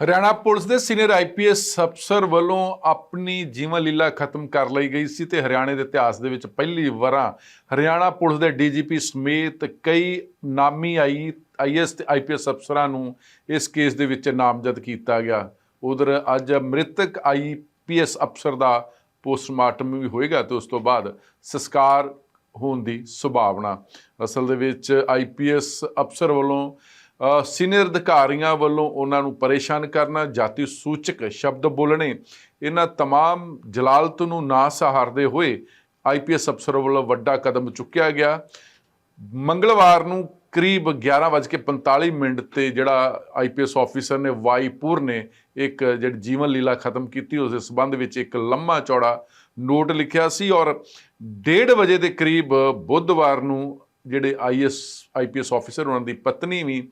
Haryana police ਦੇ senior IPS ਅਫਸਰ ਵੱਲੋਂ ਆਪਣੀ ਜੀਵਨ ਲੀਲਾ ਖਤਮ ਕਰ ਲਈ ਗਈ ਸੀ ਤੇ ਹਰਿਆਣੇ ਦੇ ਇਤਿਹਾਸ ਦੇ ਵਿੱਚ ਪਹਿਲੀ ਵਾਰਾਂ ਹਰਿਆਣਾ ਪੁਲਿਸ ਦੇ ਡੀਜੀਪੀ ਸਮੇਤ ਕਈ ਨਾਮੀ ਆਈ, ਆਈਐਸ ਤੇ ਆਈਪੀਐਸ ਅਫਸਰਾਂ ਨੂੰ ਇਸ ਕੇਸ ਦੇ ਵਿੱਚ ਨਾਮਜ਼ਦ ਕੀਤਾ ਗਿਆ। ਉਧਰ ਅੱਜ ਮ੍ਰਿਤਕ ਆਈਪੀਐਸ ਅਫਸਰ ਦਾ ਪੋਸਟਮਾਰਟਮ ਵੀ ਹੋਏਗਾ ਤੇ ਉਸ ਤੋਂ ਬਾਅਦ ਸੰਸਕਾਰ ਹੋਣ ਦੀ ਸੰਭਾਵਨਾ। ਅਸਲ ਦੇ ਵਿੱਚ ਆਈਪੀਐਸ ਅਫਸਰ ਵੱਲੋਂ ਸੀਨੀਅਰ ਅਧਿਕਾਰੀਆਂ ਵੱਲੋਂ ਉਹਨਾਂ ਨੂੰ ਪਰੇਸ਼ਾਨ ਕਰਨਾ ਜਾਤੀ ਸੂਚਕ ਸ਼ਬਦ ਬੋਲਣੇ ਇਹਨਾਂ तमाम ਜਲਾਲਤ ਨੂੰ ਨਾ ਸਹਾਰਦੇ ਹੋਏ ਆਈਪੀਐਸ ਅਫਸਰ ਵੱਲੋਂ ਵੱਡਾ ਕਦਮ ਚੁੱਕਿਆ ਗਿਆ ਮੰਗਲਵਾਰ ਨੂੰ ਕਰੀਬ 11:45 ਮਿੰਟ ਤੇ ਜਿਹੜਾ ਆਈਪੀਐਸ ਆਫੀਸਰ ਨੇ ਵਾਈਪੁਰ ਨੇ ਇੱਕ ਜਿਹੜੀ ਜੀਵਨ ਲੀਲਾ ਖਤਮ ਕੀਤੀ ਉਸ ਦੇ ਸਬੰਧ ਵਿੱਚ ਇੱਕ ਲੰਮਾ ਚੌੜਾ ਨੋਟ ਲਿਖਿਆ ਸੀ ਔਰ 1:30 ਵਜੇ ਦੇ ਕਰੀਬ ਬੁੱਧਵਾਰ ਨੂੰ ਜਿਹੜੇ ਆਈਐਸ, ਆਈਪੀਐਸ ਆਫੀਸਰ ਉਹਨਾਂ ਦੀ ਪਤਨੀ ਵੀ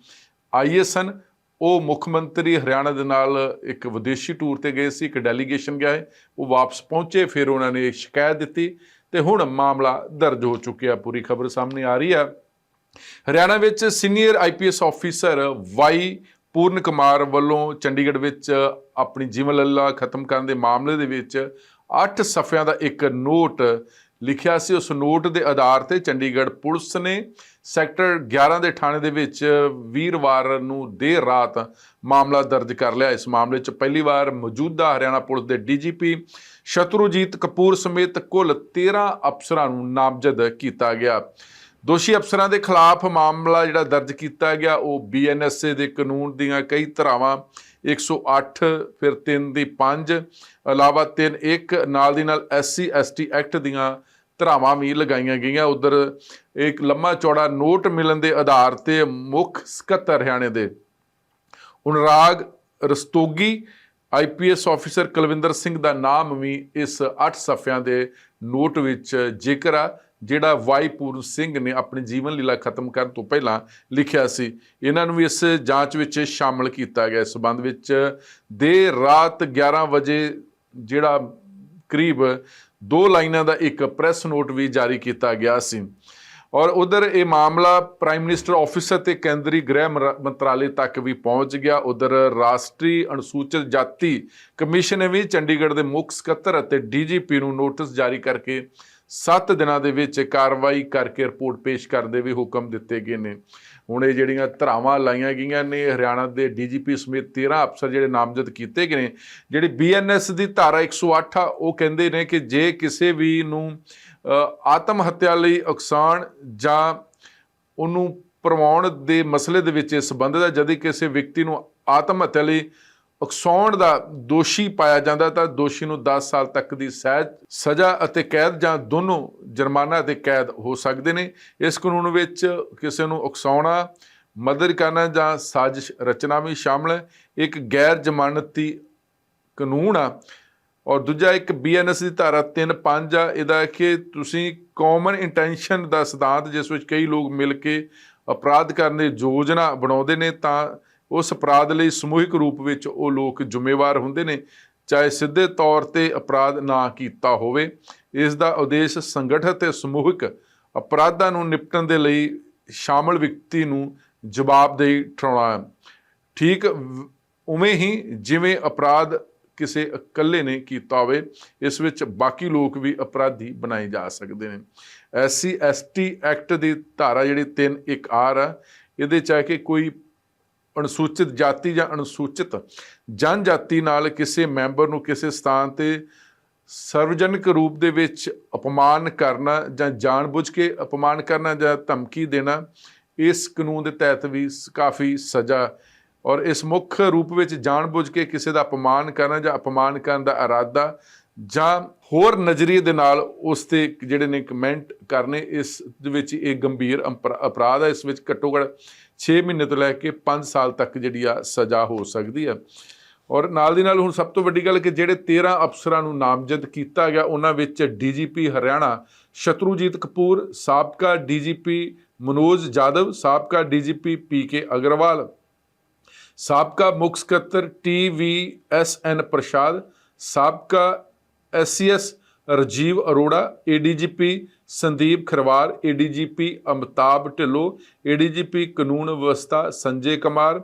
ਆਈਐਸ ਹਨ ਉਹ ਮੁੱਖ ਮੰਤਰੀ ਹਰਿਆਣਾ ਦੇ ਨਾਲ ਇੱਕ ਵਿਦੇਸ਼ੀ ਟੂਰ ਤੇ ਗਏ ਸੀ, ਇੱਕ ਡੈਲੀਗੇਸ਼ਨ ਗਿਆ ਹੈ, ਉਹ ਵਾਪਸ ਪਹੁੰਚੇ, ਫਿਰ ਉਹਨਾਂ ਨੇ ਸ਼ਿਕਾਇਤ ਦਿੱਤੀ ਤੇ ਹੁਣ ਮਾਮਲਾ ਦਰਜ ਹੋ ਚੁੱਕਿਆ ਪੂਰੀ ਖਬਰ ਸਾਹਮਣੇ ਆ ਰਹੀ ਆ ਹਰਿਆਣਾ ਵਿੱਚ senior IPS officer Y Puran Kumar ਵੱਲੋਂ ਚੰਡੀਗੜ੍ਹ ਵਿੱਚ ਆਪਣੀ ਜੀਵਨ ਲੱਲਾ ਖਤਮ ਕਰਨ ਦੇ ਮਾਮਲੇ ਦੇ ਵਿੱਚ 8 ਸਫ਼ਿਆਂ ਦਾ ਇੱਕ ਨੋਟ ਲਿਖਿਆ ਸੀ ਉਸ ਨੋਟ ਦੇ ਆਧਾਰ ਤੇ ਚੰਡੀਗੜ੍ਹ ਪੁਲਿਸ ਨੇ ਸੈਕਟਰ 11 ਦੇ ਥਾਣੇ ਦੇ ਵਿੱਚ ਵੀਰਵਾਰ ਨੂੰ ਦੇਰ ਰਾਤ ਮਾਮਲਾ ਦਰਜ ਕਰ ਲਿਆ। ਇਸ ਮਾਮਲੇ 'ਚ ਪਹਿਲੀ ਵਾਰ ਮੌਜੂਦਾ ਹਰਿਆਣਾ ਪੁਲਿਸ ਦੇ ਡੀਜੀਪੀ ਸ਼ਤਰੂਜੀਤ ਕਪੂਰ ਸਮੇਤ ਕੁੱਲ 13 ਅਫਸਰਾਂ ਨੂੰ ਨਾਮਜ਼ਦ ਕੀਤਾ ਗਿਆ। ਦੋਸ਼ੀ ਅਫਸਰਾਂ ਦੇ ਖਿਲਾਫ ਮਾਮਲਾ ਜਿਹੜਾ ਦਰਜ ਕੀਤਾ ਗਿਆ, ਉਹ ਬੀਐਨਐਸਏ ਦੇ ਕਾਨੂੰਨ ਦੀਆਂ ਕਈ ਧਾਰਾਵਾਂ 108 ਫਿਰ 3 ਦੀ 5 ਇਲਾਵਾ 3 1 ਨਾਲ ਦੀ ਨਾਲ ਐਸਸੀ ਐਸਟੀ ਐਕਟ ਦੀਆਂ ਧਾਰਾਵਾਂ ਵੀ ਲਗਾਈਆਂ ਗਈਆਂ ਉਧਰ। ਇੱਕ ਲੰਮਾ ਚੌੜਾ ਨੋਟ ਮਿਲਣ ਦੇ ਆਧਾਰ ਤੇ ਮੁੱਖ ਸਕੱਤਰ ਹਰਿਆਣੇ ਦੇ। ਉਨਰਾਗ ਰਸਤੋਗੀ ਆਈਪੀਐਸ ਆਫੀਸਰ ਕੁਲਵਿੰਦਰ ਸਿੰਘ ਦਾ ਨਾਮ ਵੀ ਇਸ 8 ਸਫ਼ਿਆਂ ਦੇ ਨੋਟ ਵਿੱਚ ਜ਼ਿਕਰ ਆ, ਜਿਹੜਾ ਵਾਈਪੂਰਨ ਸਿੰਘ ਨੇ ਆਪਣੀ ਜੀਵਨ ਲੀਲਾ ਖਤਮ ਕਰਨ ਤੋਂ ਪਹਿਲਾਂ ਲਿਖਿਆ ਸੀ। ਇਹਨਾਂ ਨੂੰ ਵੀ ਇਸ ਜਾਂਚ ਵਿੱਚ ਸ਼ਾਮਲ ਕੀਤਾ ਗਿਆ। ਇਸ ਸਬੰਧ ਵਿੱਚ ਦੇਰ ਰਾਤ 11 ਵਜੇ ਜਿਹੜਾ ਕਰੀਬ ਦੋ ਲਾਈਨਾਂ ਦਾ ਇੱਕ ਪ੍ਰੈਸ ਨੋਟ ਵੀ ਜਾਰੀ ਕੀਤਾ ਗਿਆ ਸੀ। ਔਰ ਉਧਰ ਇਹ ਮਾਮਲਾ ਪ੍ਰਾਈਮ ਮਿਨਿਸਟਰ ਆਫਿਸ ਅਤੇ ਕੇਂਦਰੀ ਗ੍ਰਹਿ ਮੰਤਰਾਲੇ ਤੱਕ ਵੀ ਪਹੁੰਚ ਗਿਆ। ਉਧਰ ਰਾਸ਼ਟਰੀ ਅਨੁਸੂਚਿਤ ਜਾਤੀ ਕਮਿਸ਼ਨ ਨੇ ਵੀ ਚੰਡੀਗੜ੍ਹ ਦੇ ਮੁੱਖ ਸਕੱਤਰ ਅਤੇ ਡੀਜੀਪੀ ਨੂੰ ਨੋਟਿਸ ਜਾਰੀ ਕਰਕੇ 7 ਦਿਨਾਂ ਦੇ ਵਿੱਚ ਕਾਰਵਾਈ ਕਰਕੇ ਰਿਪੋਰਟ ਪੇਸ਼ ਕਰਨ ਦੇ ਵੀ ਹੁਕਮ ਦਿੱਤੇ ਗਏ ਨੇ। ਹੁਣ ਇਹ ਜਿਹੜੀਆਂ ਧਰਾਵਾਂ ਲਾਈਆਂ ਗਈਆਂ ਨੇ ਹਰਿਆਣਾ ਦੇ ਡੀਜੀਪੀ ਸਮੇਤ 13 ਅਫਸਰ ਜਿਹੜੇ ਨਾਮਜ਼ਦ ਕੀਤੇ ਗਏ ਨੇ ਜਿਹੜੀ ਬੀਐਨਐਸ ਦੀ ਧਾਰਾ 108 ਆ ਉਹ ਕਹਿੰਦੇ ਨੇ ਕਿ ਜੇ ਕਿਸੇ ਵੀ ਨੂੰ ਅ, ਆਤਮ ਹੱਤਿਆ ਲਈ ਉਕਸਾਣ ਜਾਂ ਉਹਨੂੰ ਪ੍ਰਵਾਉਣ ਦੇ ਮਸਲੇ ਦੇ ਵਿੱਚ ਇਸ ਸੰਬੰਧ ਦਾ ਜਦ ਕਿਸੇ ਵਿਅਕਤੀ ਨੂੰ ਆਤਮ ਹੱਤਿਆ ਲਈ ਉਕਸਾਉਣ ਦਾ ਦੋਸ਼ੀ ਪਾਇਆ ਜਾਂਦਾ ਤਾਂ ਦੋਸ਼ੀ ਨੂੰ 10 ਸਾਲ ਤੱਕ ਦੀ ਸਹਿਜ ਸਜ਼ਾ ਅਤੇ ਕੈਦ ਜਾਂ ਦੋਨੋਂ ਜੁਰਮਾਨਾ ਅਤੇ ਕੈਦ ਹੋ ਸਕਦੇ ਨੇ। ਇਸ ਕਾਨੂੰਨ ਵਿੱਚ ਕਿਸੇ ਨੂੰ ਉਕਸਾਉਣਾ ਮਦਦ ਕਰਨਾ ਜਾਂ ਸਾਜ਼ਿਸ਼ ਰਚਨਾ ਵੀ ਸ਼ਾਮਲ ਹੈ। ਇੱਕ ਗੈਰ ਜ਼ਮਾਨਤੀ ਕਾਨੂੰਨ ਆ। ਔਰ ਦੂਜਾ ਇੱਕ ਬੀਐਨਐਸ ਦੀ ਧਾਰਾ 3.5 ਆ। ਇਹਦਾ ਕਿ ਤੁਸੀਂ ਕਾਮਨ ਇੰਟੈਂਸ਼ਨ ਦਾ ਸਿਧਾਂਤ, ਜਿਸ ਵਿੱਚ ਕਈ ਲੋਕ ਮਿਲ ਕੇ ਅਪਰਾਧ ਕਰਨ ਦੀ ਯੋਜਨਾ ਬਣਾਉਂਦੇ ਨੇ, ਤਾਂ ਉਸ ਅਪਰਾਧ ਲਈ ਸਮੂਹਿਕ ਰੂਪ ਵਿੱਚ ਉਹ ਲੋਕ ਜ਼ਿੰਮੇਵਾਰ ਹੁੰਦੇ ਨੇ, ਚਾਹੇ ਸਿੱਧੇ ਤੌਰ ਤੇ ਅਪਰਾਧ ਨਾ ਕੀਤਾ ਹੋਵੇ। ਇਸ ਦਾ ਉਦੇਸ਼ ਸੰਗਠਿਤ ਤੇ ਸਮੂਹਿਕ ਅਪਰਾਧਾਂ ਨੂੰ ਨਿਪਟਣ ਦੇ ਲਈ ਸ਼ਾਮਲ ਵਿਅਕਤੀ ਨੂੰ ਜਵਾਬਦੇਹੀ ਠਹਿਰਾਉਣਾ ਹੈ। ਠੀਕ ਉਵੇਂ ਹੀ ਜਿਵੇਂ ਅਪਰਾਧ ਕਿਸੇ ਇਕੱਲੇ ਨੇ ਕੀਤਾ ਹੋਵੇ, ਇਸ ਵਿੱਚ ਬਾਕੀ ਲੋਕ ਵੀ ਅਪਰਾਧੀ ਬਣਾਏ ਜਾ ਸਕਦੇ ਨੇ। ਐਸਸੀ, ਐਸਟੀ ਐਕਟ ਦੀ ਧਾਰਾ ਜਿਹੜੀ 3 1 ਆਰ ਆ, ਇਹਦੇ ਚ ਹੈ ਕਿ ਕੋਈ ਅਨੁਸੂਚਿਤ ਜਾਤੀ ਜਾਂ ਅਨੁਸੂਚਿਤ ਜਨਜਾਤੀ ਨਾਲ ਕਿਸੇ ਮੈਂਬਰ ਨੂੰ ਕਿਸੇ ਸਥਾਨ ਤੇ ਸਰਵਜਨਕ ਰੂਪ ਦੇ ਵਿੱਚ ਅਪਮਾਨ ਕਰਨਾ ਜਾਂ ਜਾਣਬੁੱਝ ਕੇ ਅਪਮਾਨ ਕਰਨਾ ਜਾਂ ਧਮਕੀ ਦੇਣਾ, ਇਸ ਕਾਨੂੰਨ ਦੇ ਤਹਿਤ ਵੀ ਸ- ਕਾਫੀ ਸਜ਼ਾ ਔਰ ਇਸ ਮੁੱਖ ਰੂਪ ਵਿੱਚ ਜਾਣਬੁੱਝ ਕੇ ਕਿਸੇ ਦਾ ਅਪਮਾਨ ਕਰਨਾ ਜਾਂ ਅਪਮਾਨ ਕਰਨ ਦਾ ਇਰਾਦਾ ਜਾਂ ਹੋਰ ਨਜ਼ਰੀਏ ਦੇ ਨਾਲ ਉਸ ਤੇ ਜਿਹੜੇ ਨੇ ਕਮੈਂਟ ਕਰਨੇ, ਇਸ ਦੇ ਵਿੱਚ ਇਹ ਗੰਭੀਰ ਅੰਪਰ- ਅਪਰਾਧ ਹੈ ਇਸ ਵਿੱਚ ਘੱਟੋ ਘੱਟ 6 ਮਹੀਨੇ ਤੋਂ ਲੈ ਕੇ 5 ਸਾਲ ਤੱਕ ਜਿਹੜੀ ਆ ਸਜ਼ਾ ਹੋ ਸਕਦੀ ਹੈ ਔਰ ਨਾਲ ਦੀ ਨਾਲ ਹੁਣ ਸਭ ਤੋਂ ਵੱਡੀ ਗੱਲ ਕਿ ਜਿਹੜੇ 13 ਅਫਸਰਾਂ ਨੂੰ ਨਾਮਜ਼ਦ ਕੀਤਾ ਗਿਆ, ਉਹਨਾਂ ਵਿੱਚ ਡੀਜੀਪੀ ਹਰਿਆਣਾ, ਸ਼ਤਰੂਜੀਤ ਕਪੂਰ, ਸਾਬਕਾ ਡੀਜੀਪੀ ਮਨੋਜ ਜਾਦਵ ਸਾਬਕਾ ਡੀਜੀਪੀ ਪੀਕੇ ਅਗਰਵਾਲ, ਸਾਬਕਾ ਮੁੱਖ ਸਕੱਤਰ T V S N Prasad, ਸਾਬਕਾ SCS Rajeev Arora, ADGP Sandeep Kharwar ADGP Amitabh Dhillon, ADGP ਕਾਨੂੰਨ ਵਿਵਸਥਾ Sanjay Kumar,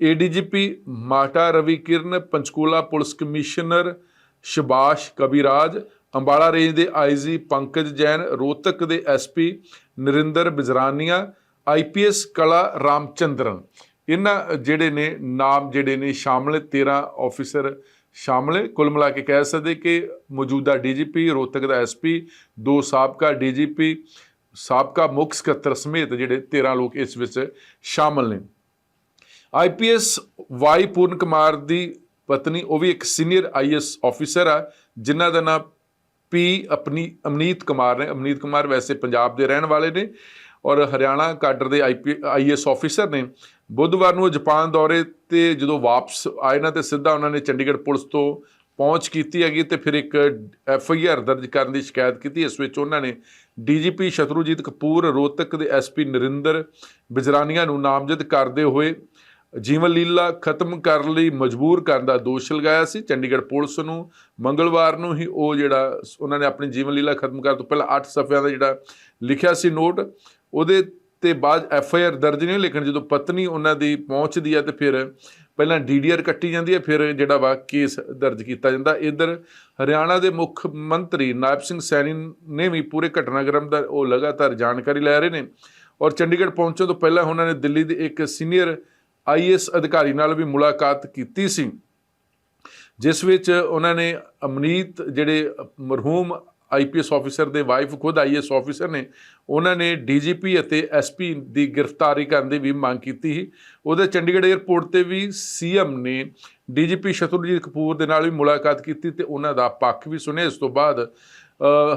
ADGP Mata Ravi Kiran, Panchkula police commissioner Shibash Kabiraj, Ambala range ਦੇ ਆਈਜੀ ਪੰਕਜ ਜੈਨ, ਰੋਹਤਕ ਦੇ ਐਸਪੀ ਨਰਿੰਦਰ ਬਿਜਰਾਨੀਆ, ਆਈਪੀਐਸ ਕਲਾ ਰਾਮਚੰਦਰਨ। ਇਹਨਾਂ ਜਿਹੜੇ ਨੇ ਨਾਮ ਜਿਹੜੇ ਨੇ ਸ਼ਾਮਲ 13 ਆਫੀਸਰ ਸ਼ਾਮਲ ਹੈ। ਕੁੱਲ ਮਿਲਾ ਕੇ ਕਹਿ ਸਕਦੇ ਕਿ ਮੌਜੂਦਾ ਡੀਜੀਪੀ, ਰੋਹਤਕ ਦਾ ਐਸਪੀ ਦੋ ਸਾਬਕਾ ਡੀਜੀਪੀ, ਸਾਬਕਾ ਮੁੱਖ ਸਕੱਤਰ ਸਮੇਤ ਜਿਹੜੇ 13 ਲੋਕ ਇਸ ਵਿੱਚ ਸ਼ਾਮਲ ਨੇ। ਆਈਪੀਐਸ ਵਾਈ ਪੂਰਨ ਕੁਮਾਰ ਦੀ ਪਤਨੀ, ਉਹ ਵੀ ਇੱਕ ਸੀਨੀਅਰ ਆਈਐਸ ਆਫੀਸਰ ਆ, ਜਿਨ੍ਹਾਂ ਦਾ ਨਾਮ ਪੀ ਆਪਣੀ ਅਮਨੀਤ ਕੁਮਾਰ ਨੇ। ਅਮਨੀਤ ਕੁਮਾਰ ਵੈਸੇ ਪੰਜਾਬ ਦੇ ਰਹਿਣ ਵਾਲੇ ਨੇ। ਔਰ ਹਰਿਆਣਾ ਕਾਡਰ ਦੇ ਆਈਐਸ ਆਫੀਸਰ ਨੇ ਬੁੱਧਵਾਰ ਨੂੰ ਉਹ ਜਾਪਾਨ ਦੌਰੇ ਤੇ ਜਦੋਂ ਵਾਪਸ ਆਏ ਨਾ ਤੇ ਸਿੱਧਾ ਉਹਨਾਂ ਨੇ ਚੰਡੀਗੜ੍ਹ ਪੁਲਿਸ ਤੋਂ ਪਹੁੰਚ ਕੀਤੀ ਹੈਗੀ ਤੇ ਫਿਰ ਇੱਕ ਐਫ ਆਈ ਆਰ ਦਰਜ ਕਰਨ ਦੀ ਸ਼ਿਕਾਇਤ ਕੀਤੀ, ਇਸ ਵਿੱਚ ਉਹਨਾਂ ਨੇ ਡੀਜੀਪੀ ਸ਼ਤਰੂਜੀਤ ਕਪੂਰ, ਰੋਹਤਕ ਦੇ ਐਸਪੀ ਨਰਿੰਦਰ ਬਿਜਰਾਨੀਆ ਨੂੰ ਨਾਮਜ਼ਦ ਕਰਦੇ ਹੋਏ ਜੀਵਨ ਲੀਲਾ ਖਤਮ ਕਰਨ ਲਈ, ਮਜਬੂਰ ਕਰਨ ਦਾ ਦੋਸ਼ ਲਗਾਇਆ ਸੀ। ਚੰਡੀਗੜ੍ਹ ਪੁਲਿਸ ਨੂੰ ਮੰਗਲਵਾਰ ਨੂੰ ਹੀ ਉਹ ਜਿਹੜਾ ਉਹਨਾਂ ਨੇ ਆਪਣੀ ਜੀਵਨ ਲੀਲਾ ਖਤਮ ਕਰਨ ਤੋਂ ਪਹਿਲਾਂ 8 ਸਫ਼ਿਆਂ ਦਾ ਜਿਹੜਾ ਲਿਖਿਆ ਸੀ ਨੋਟ, ਉਹਦੇ ਤੇ ਬਾਅਦ ਐਫ ਆਈ ਆਰ ਦਰਜ ਨਹੀਂ ਲੇਕਿਨ ਜਦੋਂ ਪਤਨੀ ਉਹਨਾਂ ਦੀ ਪਹੁੰਚਦੀ ਹੈ ਤੇ ਫਿਰ ਪਹਿਲਾਂ ਡੀਡੀਆਰ ਕੱਟੀ ਜਾਂਦੀ ਹੈ, ਫਿਰ ਜਿਹੜਾ ਵਾ ਕੇਸ ਦਰਜ ਕੀਤਾ ਜਾਂਦਾ। ਇਧਰ ਹਰਿਆਣਾ ਦੇ ਮੁੱਖ ਮੰਤਰੀ ਨਾਇਬ ਸਿੰਘ ਸੈਣੀ ਨੇ ਵੀ ਪੂਰੇ ਘਟਨਾਕ੍ਰਮ ਦਾ ਉਹ ਲਗਾਤਾਰ ਜਾਣਕਾਰੀ ਲੈ ਰਹੇ ਨੇ। ਔਰ ਚੰਡੀਗੜ੍ਹ ਪਹੁੰਚਣ ਤੋਂ ਪਹਿਲਾਂ ਉਹਨਾਂ ਨੇ ਦਿੱਲੀ ਦੇ ਇੱਕ ਸੀਨੀਅਰ ਆਈਐਸ ਅਧਿਕਾਰੀ ਨਾਲ ਵੀ ਮੁਲਾਕਾਤ ਕੀਤੀ ਸੀ, ਜਿਸ ਵਿੱਚ ਉਹਨਾਂ ਨੇ ਅਮਨੀਤ ਜਿਹੜੇ ਮਰਹੂਮ ਆਈਪੀਐਸ ਆਫੀਸਰ ਦੇ ਵਾਈਫ, ਖੁਦ ਆਈਐਸ ਆਫੀਸਰ ਨੇ, ਉਹਨਾਂ ਨੇ ਡੀਜੀਪੀ ਅਤੇ ਐਸਪੀ ਦੀ ਗ੍ਰਿਫਤਾਰੀ ਕਰਨ ਦੀ ਵੀ ਮੰਗ ਕੀਤੀ ਸੀ। ਉਹਦੇ ਚੰਡੀਗੜ੍ਹ 에ਅਰਪੋਰਟ ਤੇ ਵੀ ਸੀਐਮ ਨੇ ਡੀਜੀਪੀ ਸ਼ਤਰੁਜੀਤ ਕਪੂਰ ਦੇ ਨਾਲ ਵੀ ਮੁਲਾਕਾਤ ਕੀਤੀ ਤੇ ਉਹਨਾਂ ਦਾ ਪੱਖ ਵੀ ਸੁਣਿਆ। ਇਸ ਤੋਂ ਬਾਅਦ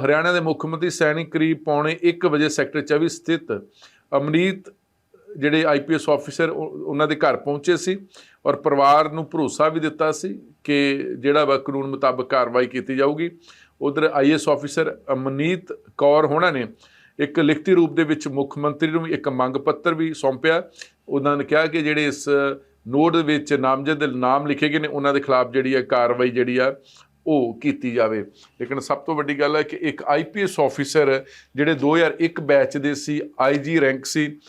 ਹਰਿਆਣਾ ਦੇ ਮੁੱਖ ਮੰਤਰੀ ਸੈਣੀ ਕਰੀਬ ਪੌਣੇ 1 ਵਜੇ ਸੈਕਟਰ 24 ਸਥਿਤ ਅਮਨੀਤ ਜਿਹੜੇ ਆਈਪੀਐਸ ਆਫੀਸਰ ਉਹਨਾਂ ਦੇ ਘਰ ਪਹੁੰਚੇ ਸੀ ਔਰ ਪਰਿਵਾਰ ਨੂੰ ਭਰੋਸਾ ਵੀ ਦਿੱਤਾ ਸੀ ਕਿ ਜਿਹੜਾ ਵਾ ਕਾਨੂੰਨ ਮੁਤਾਬਕ ਕਾਰਵਾਈ ਕੀਤੀ ਜਾਊਗੀ। ਉਧਰ ਆਈਐਸ ਆਫੀਸਰ ਅਮਨੀਤ ਕੌਰ ਹੋਣਾ ਨੇ ਇੱਕ ਲਿਖਤੀ ਰੂਪ ਦੇ ਵਿੱਚ ਮੁੱਖ ਮੰਤਰੀ ਨੂੰ ਇੱਕ ਮੰਗ ਪੱਤਰ ਵੀ ਸੌਂਪਿਆ। ਉਹਨਾਂ ਨੇ ਕਿਹਾ ਕਿ ਜਿਹੜੇ ਇਸ ਨੋਟ ਦੇ ਵਿੱਚ ਨਾਮਜ਼ਦ ਨਾਮ ਲਿਖੇ ਗਏ ਨੇ, ਉਹਨਾਂ ਦੇ ਖਿਲਾਫ ਜਿਹੜੀ ਹੈ ਕਾਰਵਾਈ ਜਿਹੜੀ ਆ ਉਹ ਕੀਤੀ ਜਾਵੇ। ਲੇਕਿਨ ਸਭ ਤੋਂ ਵੱਡੀ ਗੱਲ ਹੈ ਕਿ ਇੱਕ ਆਈਪੀਐਸ ਆਫੀਸਰ ਜਿਹੜੇ 2001 ਬੈਚ ਦੇ ਸੀ ਆਈਜੀ ਰੈਂਕ ਸੀ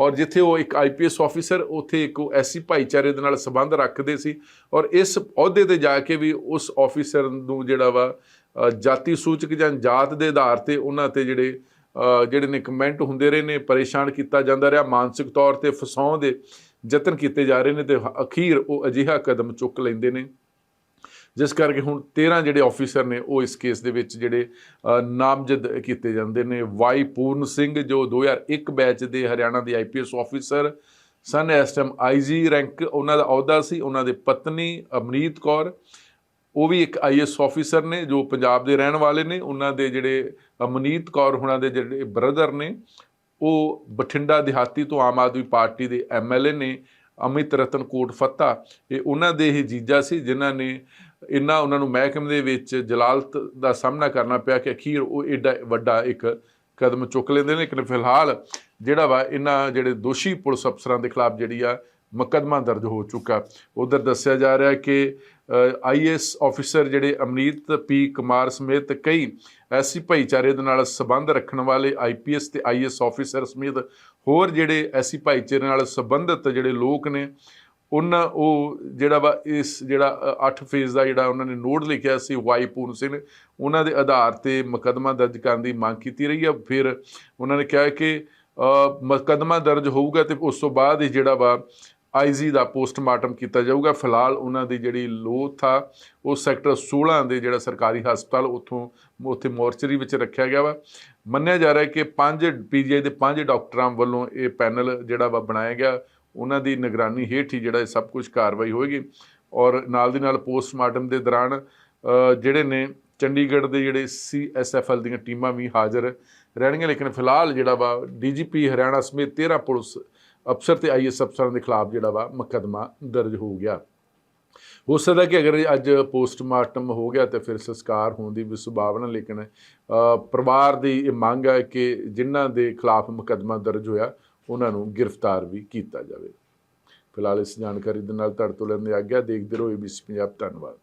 ਔਰ ਜਿੱਥੇ ਉਹ ਇੱਕ ਆਈਪੀਐਸ ਆਫੀਸਰ, ਉੱਥੇ ਇੱਕ ਐਸੀ ਭਾਈਚਾਰੇ ਦੇ ਨਾਲ ਸੰਬੰਧ ਰੱਖਦੇ ਸੀ ਔਰ ਇਸ ਅਹੁਦੇ ਤੇ ਜਾ ਕੇ ਵੀ ਉਸ ਆਫੀਸਰ ਨੂੰ ਜਿਹੜਾ ਵਾ ਜਾਤੀ ਸੂਚਕ ਜਾਂ ਜਾਤ ਦੇ ਆਧਾਰ ਤੇ ਉਹਨਾਂ ਤੇ ਜਿਹੜੇ ਜਿਹੜੇ ਨੇ ਕਮੈਂਟ ਹੁੰਦੇ ਰਹੇ ਨੇ, ਪਰੇਸ਼ਾਨ ਕੀਤਾ ਜਾਂਦਾ ਰਿਹਾ, ਮਾਨਸਿਕ ਤੌਰ ਤੇ ਫਸਾਉਣ ਦੇ ਯਤਨ ਕੀਤੇ ਜਾ ਰਹੇ ਨੇ ਤੇ ਅਖੀਰ ਉਹ ਅਜਿਹਾ ਕਦਮ ਚੁੱਕ ਲੈਂਦੇ ਨੇ। ਜਿਸ ਕਰਕੇ ਹੁਣ 13 ਜਿਹੜੇ ਆਫੀਸਰ ਨੇ ਉਹ ਇਸ ਕੇਸ ਦੇ ਵਿੱਚ ਜਿਹੜੇ ਨਾਮਜ਼ਦ ਕੀਤੇ ਜਾਂਦੇ ਨੇ। ਵਾਈ ਪੂਰਨ ਸਿੰਘ, ਜੋ 2001 ਬੈਚ ਦੇ ਹਰਿਆਣਾ ਦੇ ਆਈਪੀਐਸ ਆਫੀਸਰ ਸਨ, ਇਸ ਟਾਈਮ ਆਈਜੀ ਰੈਂਕ ਉਹਨਾਂ ਦਾ ਅਹੁਦਾ ਸੀ, ਉਹਨਾਂ ਦੇ ਪਤਨੀ ਅਮਨੀਤ ਕੌਰ। ਉਹ ਵੀ ਇੱਕ ਆਈਐਸ ਆਫੀਸਰ ਨੇ, ਜੋ ਪੰਜਾਬ ਦੇ ਰਹਿਣ ਵਾਲੇ ਨੇ। ਉਹਨਾਂ ਦੇ ਜਿਹੜੇ ਅਮਨੀਤ ਕੌਰ ਹੁਣਾਂ ਦੇ ਜਿਹੜੇ ਬ੍ਰਦਰ ਨੇ, ਉਹ ਬਠਿੰਡਾ ਦਿਹਾਤੀ ਤੋਂ ਆਮ ਆਦਮੀ ਪਾਰਟੀ ਦੇ ਐਮਐਲਏ ਨੇ, ਅਮਿਤ ਰਤਨ ਕੋਟ ਫੱਤਾ। ਇਹ ਉਹਨਾਂ ਦੇ ਹੀ ਜੀਜਾ ਸੀ, ਜਿਨ੍ਹਾਂ ਨੇ ਇੰਨਾ ਉਹਨਾਂ ਨੂੰ ਮਹਿਕਮੇ ਦੇ ਵਿੱਚ ਜਲਾਲਤ ਦਾ ਸਾਹਮਣਾ ਕਰਨਾ ਪਿਆ ਕਿ ਅਖੀਰ ਉਹ ਏਡਾ ਵੱਡਾ ਇੱਕ ਕਦਮ ਚੁੱਕ ਲੈਂਦੇ ਨੇ। ਲੇਕਿਨ ਫਿਲਹਾਲ ਜਿਹੜਾ ਵਾ ਇਹਨਾਂ ਜਿਹੜੇ ਦੋਸ਼ੀ ਪੁਲਿਸ ਅਫਸਰਾਂ ਦੇ ਖਿਲਾਫ ਜਿਹੜੀ ਆ ਮੁਕੱਦਮਾ ਦਰਜ ਹੋ ਚੁੱਕਾ। ਉਧਰ ਦੱਸਿਆ ਜਾ ਰਿਹਾ ਕਿ ਆਈਐਸ ਆਫੀਸਰ ਜਿਹੜੇ ਅਮਨੀਤ ਪੀ ਕੁਮਾਰ ਸਮੇਤ ਕਈ ਐਸੀ ਭਾਈਚਾਰੇ ਦੇ ਨਾਲ ਸੰਬੰਧ ਰੱਖਣ ਵਾਲੇ ਆਈਪੀਐਸ ਤੇ ਆਈਐਸ ਆਫੀਸਰ ਸਮੇਤ ਹੋਰ ਜਿਹੜੇ ਐਸੀ ਭਾਈਚਾਰੇ ਨਾਲ ਸੰਬੰਧਿਤ ਜਿਹੜੇ ਲੋਕ ਨੇ ਉਹਨਾਂ ਉਹ ਜਿਹੜਾ ਵਾ ਇਸ ਜਿਹੜਾ 8 ਫੇਜ਼ ਦਾ ਜਿਹੜਾ ਉਹਨਾਂ ਨੇ ਨੋਟ ਲਿਖਿਆ ਸੀ ਵਾਈ ਪੂਰਨ ਸਿੰਘ ਉਹਨਾਂ ਦੇ ਆਧਾਰ ਤੇ ਮੁਕੱਦਮਾ ਦਰਜ ਕਰਨ ਦੀ ਮੰਗ ਕੀਤੀ ਰਹੀ ਹੈ ਫਿਰ ਉਹਨਾਂ ਨੇ ਕਿਹਾ ਕਿ ਅ, ਮੁਕੱਦਮਾ ਦਰਜ ਹੋਊਗਾ ਤੇ ਉਸ ਤੋਂ ਬਾਅਦ ਹੀ ਜਿਹੜਾ ਵਾ ਆਈਜੀ ਦਾ ਪੋਸਟਮਾਰਟਮ ਕੀਤਾ ਜਾਊਗਾ। ਫਿਲਹਾਲ ਉਹਨਾਂ ਦੀ ਜਿਹੜੀ ਲੋਥ ਆ ਉਹ ਸੈਕਟਰ 16 ਦੇ ਜਿਹੜਾ ਸਰਕਾਰੀ ਹਸਪਤਾਲ ਉੱਥੋਂ ਉੱਥੇ ਮੋਰਚਰੀ ਵਿੱਚ ਰੱਖਿਆ ਗਿਆ ਵਾ। ਮੰਨਿਆ ਜਾ ਰਿਹਾ ਹੈ ਕਿ ਪੰਜ ਪੀਜੀਆਈ ਦੇ ਪੰਜ ਡਾਕਟਰਾਂ ਵੱਲੋਂ ਇਹ ਪੈਨਲ ਜਿਹੜਾ ਵਾ ਬਣਾਇਆ ਗਿਆ। ਉਹਨਾਂ ਦੀ ਨਿਗਰਾਨੀ ਹੇਠ ਹੀ ਜਿਹੜਾ ਸਭ ਕੁਝ ਕਾਰਵਾਈ ਹੋਏਗੀ ਔਰ ਨਾਲ ਦੀ ਨਾਲ ਪੋਸਟਮਾਰਟਮ ਦੇ ਦੌਰਾਨ ਜਿਹੜੇ ਨੇ ਚੰਡੀਗੜ੍ਹ ਦੇ ਜਿਹੜੇ ਸੀਐਸਐਫਐਲ ਦੀਆਂ ਟੀਮਾਂ ਵੀ ਹਾਜ਼ਰ ਰਹਿਣਗੀਆਂ, ਲੇਕਿਨ ਫਿਲਹਾਲ ਜਿਹੜਾ ਵਾ ਡੀਜੀਪੀ ਹਰਿਆਣਾ ਸਮੇਤ 13 ਪੁਲਿਸ ਅਫਸਰ ਤੇ ਆਈਐਸ ਅਫਸਰਾਂ ਦੇ ਖਿਲਾਫ ਜਿਹੜਾ ਵਾ ਮੁਕੱਦਮਾ ਦਰਜ ਹੋ ਗਿਆ। ਹੋ ਸਕਦਾ ਕਿ ਅਗਰ ਅੱਜ ਪੋਸਟਮਾਰਟਮ ਹੋ ਗਿਆ ਤੇ ਫਿਰ ਸੰਸਕਾਰ ਹੋਣ ਦੀ ਵੀ ਸੰਭਾਵਨਾ, ਲੇਕਿਨ ਪਰਿਵਾਰ ਦੀ ਇਹ ਮੰਗ ਹੈ ਕਿ ਜਿਨ੍ਹਾਂ ਦੇ ਖਿਲਾਫ ਮੁਕੱਦਮਾ ਦਰਜ ਹੋਇਆ ਉਹਨਾਂ ਨੂੰ ਗ੍ਰਿਫਤਾਰ ਵੀ ਕੀਤਾ ਜਾਵੇ। ਫਿਲਹਾਲ ਇਸ ਜਾਣਕਾਰੀ ਦੇ ਨਾਲ ਤੁਹਾਡੇ ਤੋਂ ਲੈਂਦੇ ਆਗਿਆ, ਦੇਖਦੇ ਰਹੋ ਏਬੀਸੀ ਪੰਜਾਬ ਧੰਨਵਾਦ।